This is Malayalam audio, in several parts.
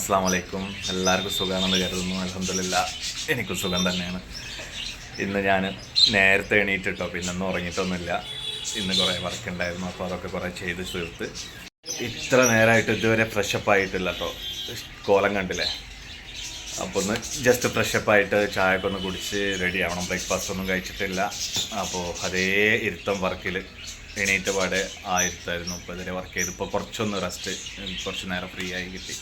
അസ്സാം വലൈക്കും എല്ലാവർക്കും സുഖമാണെന്ന് കരുതുന്നു. അലഹമില്ല എനിക്കും സുഖം തന്നെയാണ്. ഇന്ന് ഞാൻ നേരത്തെ എണീറ്റിട്ടോ പിന്നെ ഒന്നും ഉറങ്ങിയിട്ടൊന്നുമില്ല. ഇന്ന് കുറേ വർക്ക് ഉണ്ടായിരുന്നു അപ്പോൾ അതൊക്കെ കുറേ ചെയ്ത് തീർത്ത്. ഇത്ര നേരമായിട്ട് ഇതുവരെ ഫ്രഷപ്പ് ആയിട്ടില്ല കേട്ടോ കോലം കണ്ടില്ലേ? അപ്പോൾ ഒന്ന് ജസ്റ്റ് ഫ്രഷപ്പ് ആയിട്ട് ചായ ഒക്കെ ഒന്ന് കുടിച്ച് റെഡി ആവണം. ബ്രേക്ക്ഫാസ്റ്റ് ഒന്നും കഴിച്ചിട്ടില്ല. അപ്പോൾ അതേ ഇരുത്തം വർക്കിൽ എണീറ്റ പാടെ ആ ഇരുത്തായിരുന്നു ഇപ്പോൾ ഇതിലെ വർക്ക് ചെയ്ത് ഇപ്പോൾ കുറച്ചൊന്ന് റെസ്റ്റ് കുറച്ച് നേരം ഫ്രീ ആയി കിട്ടി.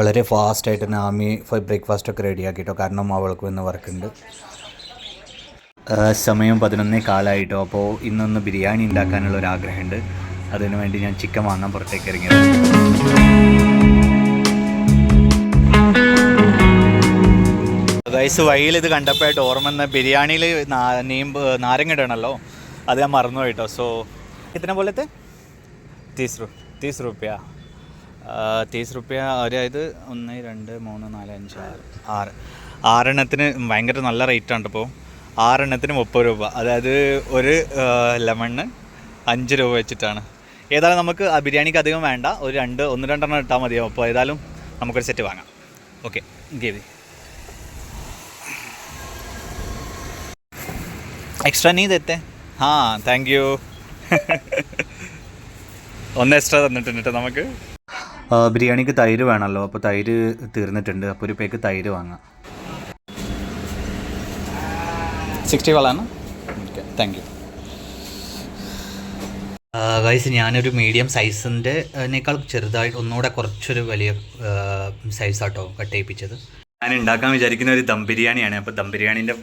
വളരെ ഫാസ്റ്റായിട്ട് നാമി ബ്രേക്ക്ഫാസ്റ്റ് ഒക്കെ റെഡിയാക്കിട്ടോ കാരണം അവൾക്ക് ഇന്ന് വർക്കുണ്ട് സമയം പതിനൊന്നേ കാലമായിട്ടോ അപ്പോൾ ഇന്നൊന്ന് ബിരിയാണി ഉണ്ടാക്കാനുള്ള ഒരു ആഗ്രഹമുണ്ട്. അതിനു വേണ്ടി ഞാൻ ചിക്കൻ വാങ്ങാൻ പുറത്തേക്ക് ഇറങ്ങിയത്. ഗൈസ് വഴിയിൽ ഇത് കണ്ടപ്പോഴായിട്ട് ഓർമ്മ എന്ന ബിരിയാണിയിൽ നീമ്പ് നാരങ്ങ ഇടണമല്ലോ അത് ഞാൻ മറന്നു പോയിട്ടോ സോ എത്ര പോലത്തെ? തീസ് റു തീസ് റുപ്യ. തീസ് റുപ്യ അതായത് ഒന്ന് രണ്ട് മൂന്ന് നാല് അഞ്ച് ആറ്. ആറ്. ആറെണ്ണത്തിന് ഭയങ്കര നല്ല റേറ്റാണ് ഇപ്പോൾ ആറെണ്ണത്തിന് മുപ്പത് രൂപ. അതായത് ഒരു ലെമണ്ണ് അഞ്ച് രൂപ വെച്ചിട്ടാണ്. ഏതായാലും നമുക്ക് ബിരിയാണിക്ക് അധികം വേണ്ട. ഒരു രണ്ട് ഒന്ന് രണ്ടെണ്ണം ഇട്ടാൽ മതിയാവും. അപ്പോൾ ഏതായാലും നമുക്കൊരു സെറ്റ് വാങ്ങാം. ഓക്കെ ഗേവി എക്സ്ട്രാ നീ തെത്തെ ആ താങ്ക് യു ഒന്ന് എക്സ്ട്രാ തന്നിട്ടുണ്ട് കേട്ടോ നമുക്ക്. ബിരിയാണിക്ക് തൈര് വേണമല്ലോ അപ്പോൾ തൈര് തീർന്നിട്ടുണ്ട്. അപ്പോൾ ഒരു പേക്ക് തൈര് വാങ്ങാം. സിക്സ്റ്റി വളാണ് ഓക്കെ താങ്ക് യു ഗൈസ് ഞാനൊരു മീഡിയം സൈസിന്റെ അതിനേക്കാൾ ചെറുതായിട്ട് ഒന്നുകൂടെ കുറച്ചൊരു വലിയ സൈസാട്ടോ കട്ട് ചെയ്യിപ്പിച്ചത് ഞാൻ ഉണ്ടാക്കാൻ വിചാരിക്കുന്ന ഒരു ദം ബിരിയാണിയാണ്. അപ്പോൾ ദം ബിരിയാണീന്റെ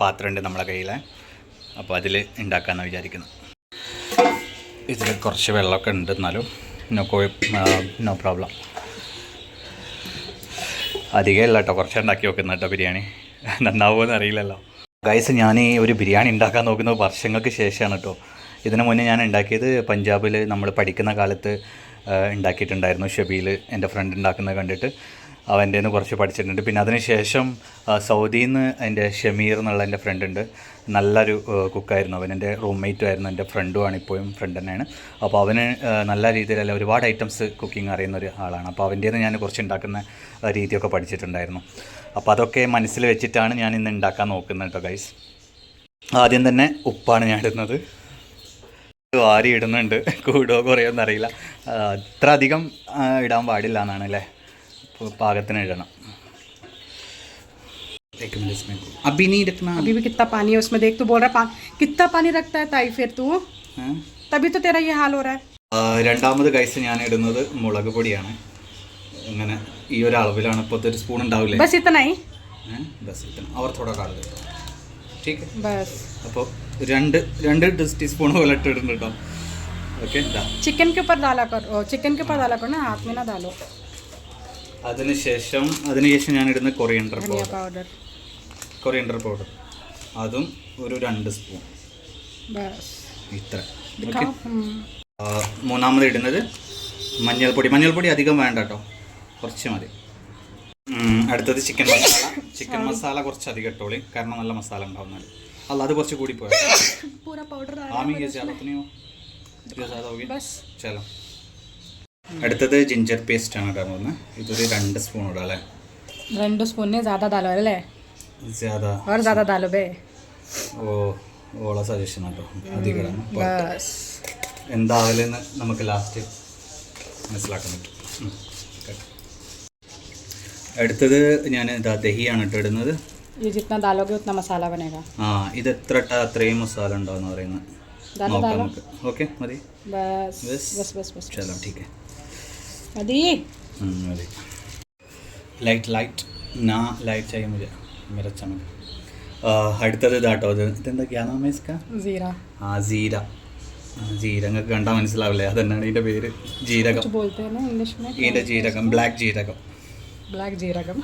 പാത്രമുണ്ട് നമ്മളെ കയ്യിൽ അപ്പോൾ അതിൽ ഉണ്ടാക്കാമെന്നാണ് വിചാരിക്കുന്നത്. ഇതിൽ കുറച്ച് വെള്ളമൊക്കെ ഉണ്ട് എന്നാലും. നോ നോ പ്രോബ്ലം അധികം ഇല്ല കേട്ടോ കുറച്ച് വെക്കുന്ന ബിരിയാണി. നന്നാവുമെന്ന് അറിയില്ലല്ലോ. ഗൈസ് ഞാൻ ഈ ഒരു ബിരിയാണി ഉണ്ടാക്കാൻ നോക്കുന്നത് വർഷങ്ങൾക്ക് ശേഷമാണ് കേട്ടോ ഇതിനു മുന്നേ ഞാൻ ഉണ്ടാക്കിയത് പഞ്ചാബിൽ നമ്മൾ പഠിക്കുന്ന കാലത്ത് ഉണ്ടാക്കിയിട്ടുണ്ടായിരുന്നു ഷബീൽ എന്റെ ഫ്രണ്ട് ഉണ്ടാക്കുന്നത് കണ്ടിട്ട്. അവന്റെ നിന്ന് കുറച്ച് പഠിച്ചിട്ടുണ്ട്. പിന്നെ അതിനുശേഷം സൗദിയിൽ നിന്ന് എന്റെ ഷമീർ എന്നുള്ള എന്റെ ഫ്രണ്ട് ഉണ്ട്. നല്ലൊരു കുക്കായിരുന്നു അവൻ. എന്റെ റൂംമേറ്റും ആയിരുന്നു. എന്റെ ഫ്രണ്ടുമാണ് ഇപ്പോഴും ഫ്രണ്ട് തന്നെയാണ്. അപ്പോൾ അവന് നല്ല രീതിയിലല്ല ഒരുപാട് ഐറ്റംസ് കുക്കിംഗ് അറിയുന്ന ഒരു ആളാണ്. അപ്പോൾ അവന്റെ നിന്ന് ഞാൻ കുറച്ച് ഉണ്ടാക്കുന്ന രീതിയൊക്കെ പഠിച്ചിട്ടുണ്ടായിരുന്നു. അപ്പോൾ അതൊക്കെ മനസ്സിൽ വെച്ചിട്ടാണ് ഞാൻ ഇന്ന് ഉണ്ടാക്കാൻ നോക്കുന്നത് കേട്ടോ ഗൈസ് ആദ്യം തന്നെ ഉപ്പാണ് ഞാൻ ഇടുന്നത് വാരി ഇടുന്നുണ്ട്. കൂടോ കുറയോ എന്നറിയില്ല അത്ര അധികം ഇടാൻ പാടില്ല എന്നാണ് അല്ലേ? അപ്പോൾ പാകത്തിന് ഇടണം एक मिनट इसमें अभी नहीं रखना अभी भी कितना पानी है उसमें देख तू बोल रहा है पा, कितना पानी रखता है ताई फिर तू हाँ? तभी तो तेरा ये हाल हो रहा है ആ, രണ്ടാമത് കൈസ് ഞാൻ ഇടുന്നത് മുളക് പൊടിയാണ് ഇങ്ങനെ ഈ ഒരു അളവിലാണ് ഇപ്പോൾ ഒരു സ്പൂൺ ഉണ്ടാവില്ലേ बस इतना ही ഏ? ബസ് ഇത്ര അവർ തോടെ കാട് ठीक है बस അപ്പോൾ രണ്ട് രണ്ട് ടീസ്പൂൺ പോലെ ഇട്ടിട്ടുണ്ട് കേട്ടോ ഓക്കെ ഇതാ चिकन के ऊपर डाला करो चिकन के ऊपर डाला करो ना हाथ में ना डालो അതിനുശേഷം അതിനുശേഷം ഞാൻ ഇടുന്ന കൊറിയൻഡർ പൗഡർ കൊറിയൻഡർ പൗഡർ അതും ഒരു രണ്ട് സ്പൂൺ ഇത്ര. മൂന്നാമത് ഇടുന്നത് മഞ്ഞൾപ്പൊടി. മഞ്ഞൾപ്പൊടി അധികം വേണ്ട കേട്ടോ. കുറച്ച് മതി. അടുത്തത് ചിക്കൻ മസാല ചിക്കൻ മസാല കുറച്ച് അധികം ഇട്ടോളി. കാരണം നല്ല മസാല ഉണ്ടാവുന്നാൽ അല്ല അത് കുറച്ച് കൂടി പോയാൽ ആമി ചേലോ അടുത്തത് ജിഞ്ചർ പേസ്റ്റ് ആണ് ഇടാൻ പോകുന്നത് ഇതൊരു രണ്ട് സ്പൂൺ ഇടാം അല്ലേ രണ്ട് സ്പൂണിനെ ज़्यादा डालो अरे ज्यादा और ज़्यादा डालो बे ഓ ഓള സജഷൻ കേട്ടോ അധികം ഇടണം बस എന്താവലെന്ന് നമുക്ക് ലാസ്റ്റ് മനസ്സിലാക്കാൻ പറ്റും ഉം. Okay. അടുത്തത് ഞാൻ ഇതാ ദഹിയാണ് ഇട്ട് ഇടുന്നത് ये जितना डालोगे उतना मसाला बनेगा ആ ഇത് എത്ര ഇട്ടാ അത്രയും മസാല ഉണ്ടാവും പറയുന്നത് डालो നോക്കാം डालो നമുക്ക് ഓക്കെ മതി बस बस? बस बस बस ചലോ ठीक है മതി. മതി. ലൈറ്റ് ലൈറ്റ് നാ ലൈറ്റ് ചെയ്യാൻ പറ്റുക മിരച്ച നമുക്ക് അടുത്തത് ഇതാട്ടോ. ഇത് ഇതെന്താ ഗ്യാനോമേസ്ക സീര ആ സീര ജീരകമൊക്കെ കണ്ടാൽ മനസ്സിലാവില്ലേ? അതന്നാണ് ഇതിന്റെ പേര്? ജീരകം. ഇതിന്റെ ജീരകം ബ്ലാക്ക് ജീരകം. ബ്ലാക്ക് ജീരകം.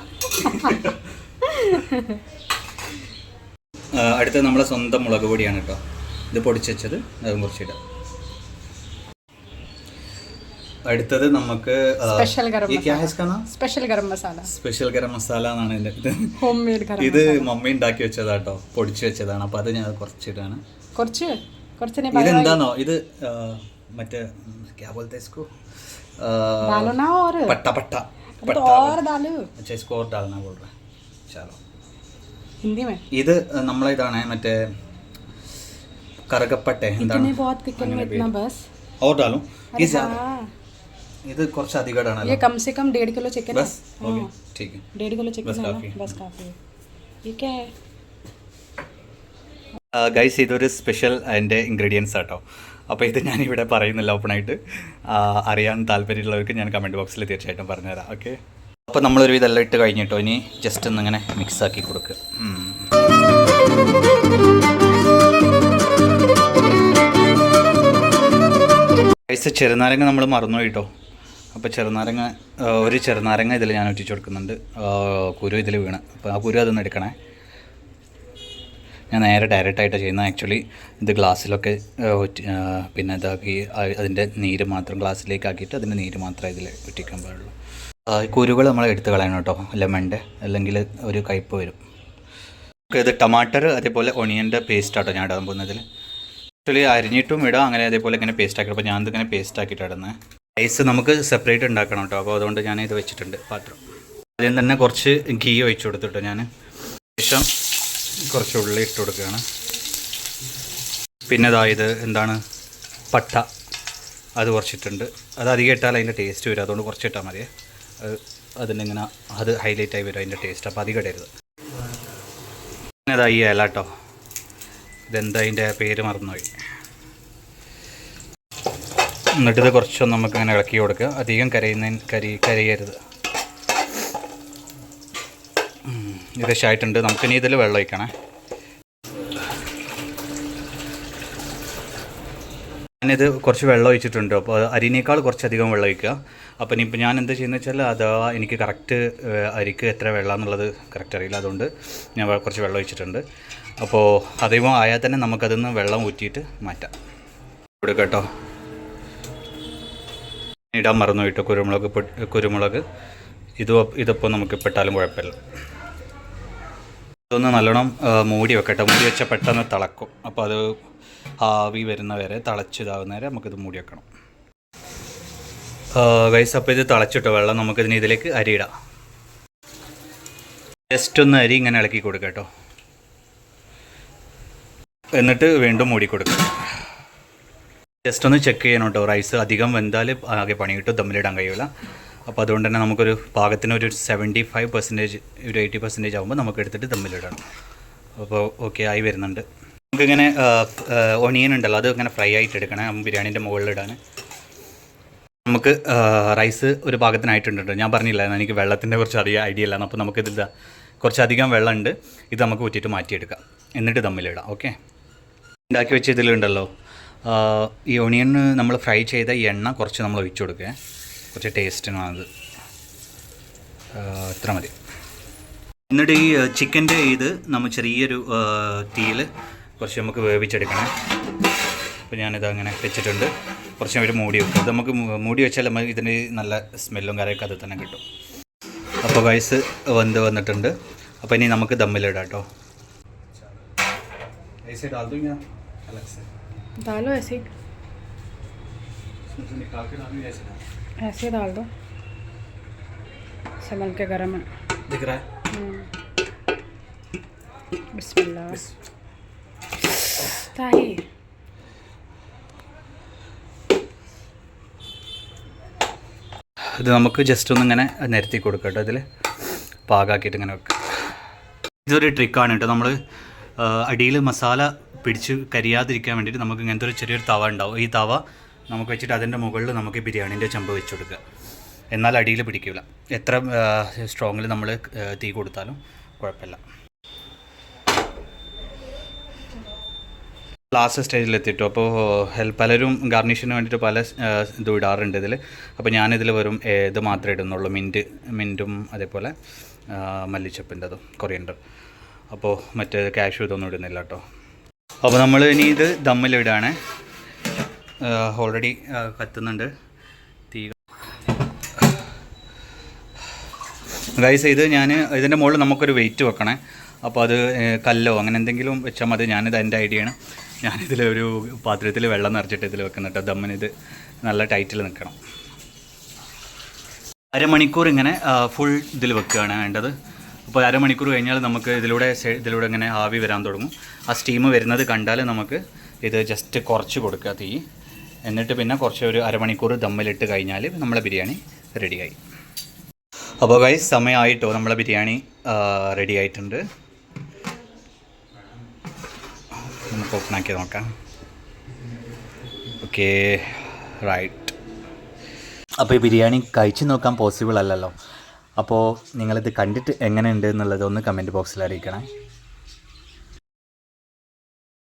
അടുത്ത നമ്മളെ സ്വന്തം മുളക് പൊടിയാണ് കേട്ടോ. ഇത് പൊടിച്ചത് അതും കുറച്ചിടാം അടുത്തത് നമുക്ക് ആ, Special garam ये क्या है इसका नाम स्पेशल गरम मसाला സ്പെഷ്യൽ ഗരം മസാല എന്നാണ് ഇതിൻ്റെ ഇത് होम मेड गरम ഇത് മമ്മി ഉണ്ടാക്കി വെച്ചതാട്ടോ പൊടിച്ചു വെച്ചതാണ് അപ്പോൾ അത് ഞാൻ കുറച്ചിട്ടാണ് കുറച്ച് കുറച്ചിനെ ഇതെന്താണോ ഇത് ആ, മറ്റേ ഉം, क्या बोलते हैं इसको आ, डालो ना और पट्टा पट्टा तो और डालो अच्छा इसको और डालना बोल रहा है चलो हिंदी में ഇത് നമ്മളെ ഇതാണ് മറ്റേ കറുകപ്പട്ട എന്താണ് इतने बहुत किचन में इतना बस ഓർ ഡാലും ഈ अरे സാ- हाँ ഇത് കുറച്ച് അധികമാണല്ലോ ये कम से कम डेढ़ किलो चिकन है बस ओके ठीक है डेढ़ किलो चिकन बस है काफी। ना बस काफी है ये क्या है ഗൈസ് ഇതൊരു സ്പെഷ്യൽ അതിൻ്റെ ഇൻഗ്രീഡിയൻസ് ആട്ടോ അപ്പോൾ ഇത് ഞാനിവിടെ പറയുന്നില്ല ഓപ്പണായിട്ട് അറിയാൻ താല്പര്യമുള്ളവർക്ക് ഞാൻ കമൻറ്റ് ബോക്സിൽ തീർച്ചയായിട്ടും പറഞ്ഞുതരാം ഓക്കെ അപ്പോൾ നമ്മളൊരു ഇതെല്ലാം ഇട്ട് കഴിഞ്ഞിട്ടോ ഇനി ജസ്റ്റ് ഒന്നിങ്ങനെ മിക്സ് ആക്കി കൊടുക്കുക ഉം. ഗൈസ് ചെറുനാരങ്ങ നമ്മൾ മറന്നു കേട്ടോ അപ്പോൾ ചെറുനാരങ്ങ ഒരു ചെറുനാരങ്ങ ഇതിൽ ഞാൻ ഒറ്റിച്ച് കൊടുക്കുന്നുണ്ട്. കുരു ഇതിൽ വീണ്. അപ്പോൾ ആ കുരു അതൊന്ന് എടുക്കണേ. ഞാൻ നേരെ ഡയറക്റ്റായിട്ട് ചെയ്യുന്നത് ആക്ച്വലി ഇത് ഗ്ലാസ്സിലൊക്കെ പിന്നെ ഇതാക്കി അതിന്റെ നീര് മാത്രം ഗ്ലാസ്സിലേക്ക് ആക്കിയിട്ട് അതിന്റെ നീര് മാത്രമേ ഇതിൽ ഒറ്റിക്കാൻ പാടുള്ളൂ. കുരുകൾ നമ്മൾ എടുത്ത് കളയണം കേട്ടോ. ലെമണിന്റെ അല്ലെങ്കിൽ ഒരു കയ്പ്പ് വരും. ഇത് ടമാറ്റർ അതേപോലെ ഒണിയന്റെ പേസ്റ്റ് ആട്ടോ ഞാൻ ഇടാൻ പോകുന്നതിൽ ആക്ച്വലി അരിഞ്ഞിട്ടും ഇടാം. അങ്ങനെ അതേപോലെ ഇങ്ങനെ പേസ്റ്റ് ആക്കി അപ്പോൾ ഞാൻ ഇതിങ്ങനെ പേസ്റ്റ് ആക്കിയിട്ട് ഇടുന്നത് റൈസ് നമുക്ക് സെപ്പറേറ്റ് ഉണ്ടാക്കണം കേട്ടോ അപ്പോൾ അതുകൊണ്ട് ഞാൻ ഇത് വെച്ചിട്ടുണ്ട് പാത്രം. ആദ്യം തന്നെ കുറച്ച് ഗീ ഒഴിച്ചു കൊടുത്തിട്ടോ ഞാൻ ശേഷം കുറച്ച് ഉള്ളി ഇട്ട് കൊടുക്കുകയാണ്. പിന്നെ അതായത് എന്താണ്? പട്ട. അത് കുറച്ചിട്ടുണ്ട്. അത് അധികം ഇട്ടാൽ അതിന്റെ ടേസ്റ്റ് വരും. അതുകൊണ്ട് കുറച്ച് ഇട്ടാൽ മതി. അത് അതിനിങ്ങനെ അത് ഹൈലൈറ്റ് ആയി വരും അതിന്റെ ടേസ്റ്റ് അപ്പോൾ അധികം ഇടരുത്. പിന്നെ അതായി ഇല കേട്ടോ ഇതെന്താ അതിന്റെ പേര് മറന്നുപോയി. എന്നിട്ട് ഇത് കുറച്ചൊന്ന് നമുക്ക് ഇങ്ങനെ ഇളക്കി കൊടുക്കുക. അധികം കരയുന്നതിന് കരി കരയരുത്. ശായിട്ടുണ്ട്. നമുക്കിനി ഇതിൽ വെള്ളം ഒഴിക്കണേ. ഞാനിത് കുറച്ച് വെള്ളം ഒഴിച്ചിട്ടുണ്ട്. അപ്പോൾ അരിനേക്കാൾ കുറച്ചധികം വെള്ളം ഒഴിക്കുക. അപ്പോൾ ഇനിയിപ്പോൾ ഞാൻ എന്താ ചെയ്യുന്നത് വെച്ചാൽ അതാ എനിക്ക് കറക്റ്റ് അരിക്ക് എത്ര വെള്ളം എന്നുള്ളത് കറക്റ്റ് അറിയില്ല. അതുകൊണ്ട് ഞാൻ കുറച്ച് വെള്ളം ഒഴിച്ചിട്ടുണ്ട്. അപ്പോൾ അതേപോലെ ആയാൽ തന്നെ നമുക്കതിൽ നിന്ന് വെള്ളം ഊറ്റിയിട്ട് മാറ്റാം. ഇവിടെ കേട്ടോ. ഇടാൻ മറന്നു ഇട്ട് കുരുമുളക് കുരുമുളക്. ഇത് ഇതിപ്പോൾ നമുക്ക് പെട്ടാലും കുഴപ്പമില്ല. ഇതൊന്ന് നല്ലോണം മൂടി വെക്കട്ടെ. മൂടി വെച്ചാൽ പെട്ടെന്ന് തിളക്കും. അപ്പോൾ അത് ആവി വരുന്ന വരെ തിളച്ചിതാവുന്ന വരെ നമുക്കിത് മൂടി വെക്കണം. ഗൈസ് അപ്പോൾ ഇത് തിളച്ചിട്ടോ? വെള്ളം നമുക്കിതിന് ഇതിലേക്ക് അരിയിടാം. ജസ്റ്റ് ഒന്ന് അരി ഇങ്ങനെ ഇളക്കി കൊടുക്കാം കേട്ടോ. എന്നിട്ട് വീണ്ടും മൂടി കൊടുക്കുക ജസ്റ്റ് ഒന്ന് ചെക്ക് ചെയ്യണം കേട്ടോ റൈസ് അധികം വെന്താൽ ആകെ പണി കിട്ടും ദമ്മിലിടാൻ കഴിയില്ല അപ്പോൾ അതുകൊണ്ട് തന്നെ നമുക്കൊരു പാകത്തിന് ഒരു സെവന്റി ഫൈവ് പെർസെന്റേജ് ഒരു എയ്റ്റി പെർസെന്റേജ് ആകുമ്പോൾ നമുക്ക് എടുത്തിട്ട് ദമ്മിലിടണം. അപ്പോൾ ഓക്കെ ആയി വരുന്നുണ്ട്. നമുക്കിങ്ങനെ ഒണിയൻ ഉണ്ടല്ലോ അത് ഇങ്ങനെ ഫ്രൈ ആയിട്ട് എടുക്കണേ. ബിരിയാണീന്റെ മുകളിലിടാൻ നമുക്ക് റൈസ് ഒരു പാകത്തിനായിട്ടുണ്ട് ഞാൻ പറഞ്ഞില്ല എനിക്ക് വെള്ളത്തിന്റെ കുറച്ച് അധികം ഐഡിയ ഇല്ല അപ്പോൾ നമുക്കിതിൽ ഇതിൽ കുറച്ചധികം വെള്ളമുണ്ട്. ഇത് നമുക്ക് ഊറ്റിയിട്ട് മാറ്റിയെടുക്കാം. എന്നിട്ട് തമ്മിലിടാം ഓക്കെ ഉണ്ടാക്കി വെച്ച ഇതിലുണ്ടല്ലോ. ഈ ഓണിയൻ നമ്മൾ ഫ്രൈ ചെയ്ത എണ്ണ കുറച്ച് നമ്മൾ ഒഴിച്ചു കൊടുക്കുക കുറച്ച് ടേസ്റ്റിനാണത്. ഇത്ര മതി. എന്നിട്ട് ഈ ചിക്കന്റെ ഇത് നമ്മൾ ചെറിയൊരു തീയിൽ കുറച്ച് നമുക്ക് വേവിച്ചെടുക്കണം. അപ്പോൾ ഞാനിത് അങ്ങനെ വെച്ചിട്ടുണ്ട്. കുറച്ച് ഒരു മൂടി വെക്കും അത് നമുക്ക് മൂടി വെച്ചാൽ നമുക്ക് ഇതിന് നല്ല സ്മെല്ലും കാര്യമൊക്കെ അത് തന്നെ കിട്ടും. അപ്പോൾ വയസ്സ് വന്ന് വന്നിട്ടുണ്ട്. അപ്പോൾ ഇനി നമുക്ക് ദമ്മിലിടാം കേട്ടോ डाल दूँ या अलग से डालो ऐसे ही इसमें से निकाल के डालूँ या ऐसे डालूँ? ऐसे ही डाल दो संभल के गरम है दिख रहा है हम्म। बिस्मिल्लाह ताही ഇത് നമുക്ക് ജസ്റ്റ് ഒന്ന് ഇങ്ങനെ നിരത്തി കൊടുക്കാം കേട്ടോ ഇതിൽ പാകാക്കിയിട്ട് ഇങ്ങനെ വെക്കാം ഇതൊരു ട്രിക്കാണ് കേട്ടോ നമ്മൾ അടിയിൽ മസാല പിടിച്ച് കരിയാതിരിക്കാൻ വേണ്ടിയിട്ട് നമുക്ക് ഇങ്ങനത്തെ ഒരു ചെറിയൊരു തവ ഉണ്ടാവും. ഈ തവ നമുക്ക് വെച്ചിട്ട് അതിന്റെ മുകളിൽ നമുക്ക് ബിരിയാണീന്റെ ചെമ്പ് വെച്ച് കൊടുക്കുക. എന്നാൽ അടിയിൽ പിടിക്കില്ല എത്ര സ്ട്രോങ്ങിൽ നമ്മൾ തീ കൊടുത്താലും കുഴപ്പമില്ല. ലാസ്റ്റ് സ്റ്റേജിലെത്തിയിട്ടു അപ്പോൾ ഹെൽ പലരും ഗാർണിഷിന് വേണ്ടിയിട്ട് പല ഇതും ഇടാറുണ്ട് ഇതിൽ അപ്പോൾ ഞാനിതിൽ വെറും ഇത് മാത്രമേ ഇടുന്നുള്ളൂ. മിന്റ് മിന്റും അതേപോലെ മല്ലിച്ചപ്പിന്റെതും കൊറിയണ്ടർ അപ്പോൾ മറ്റേ കാഷ്യൂ ഇതൊന്നും ഇടുന്നില്ല കേട്ടോ. അപ്പോൾ നമ്മൾ ഇനി ഇത് ദമ്മിലിടുകയാണ് ഓൾറെഡി കത്തുന്നുണ്ട്. തീ ഗൈസ് ഇത് ഞാൻ ഇതിന്റെ മുകളിൽ നമുക്കൊരു വെയിറ്റ് വെക്കണേ. അപ്പോൾ അത് കല്ലോ അങ്ങനെ എന്തെങ്കിലും വെച്ചാൽ മതി. ഞാനിത് എന്റെ ഐഡിയയാണ് ഞാനിതിൽ ഒരു പാത്രത്തിൽ വെള്ളം നിറച്ചിട്ട് ഇതിൽ വെക്കുന്നുണ്ട് ദമ്മിനിത് നല്ല ടൈറ്റിൽ നിൽക്കണം അരമണിക്കൂർ ഇങ്ങനെ ഫുൾ ഇതിൽ വെക്കുകയാണ് വേണ്ടത്. അപ്പോൾ അരമണിക്കൂർ കഴിഞ്ഞാൽ നമുക്ക് ഇതിലൂടെ ഇതിലൂടെ ഇങ്ങനെ ആവി വരാൻ തുടങ്ങും. ആ സ്റ്റീം വരുന്നത് കണ്ടാൽ നമുക്ക് ഇത് ജസ്റ്റ് കുറച്ച് കൊടുക്കുക തീ. എന്നിട്ട് പിന്നെ കുറച്ച് ഒരു അരമണിക്കൂർ ദമ്മിലിട്ട് കഴിഞ്ഞാൽ നമ്മളെ ബിരിയാണി റെഡിയായി അപ്പോൾ ഗൈസ് സമയമായിട്ടോ നമ്മളെ ബിരിയാണി റെഡി ആയിട്ടുണ്ട്. നമുക്ക് ഓപ്പൺ ആക്കി നോക്കാം. ഓക്കെ റൈറ്റ് അപ്പോൾ ഈ ബിരിയാണി കഴിച്ച് നോക്കാൻ പോസിബിൾ അല്ലല്ലോ. അപ്പോൾ നിങ്ങളിത് കണ്ടിട്ട് എങ്ങനെയുണ്ട് എന്നുള്ളത് ഒന്ന് കമന്റ് ബോക്സിൽ അറിയിക്കണേ.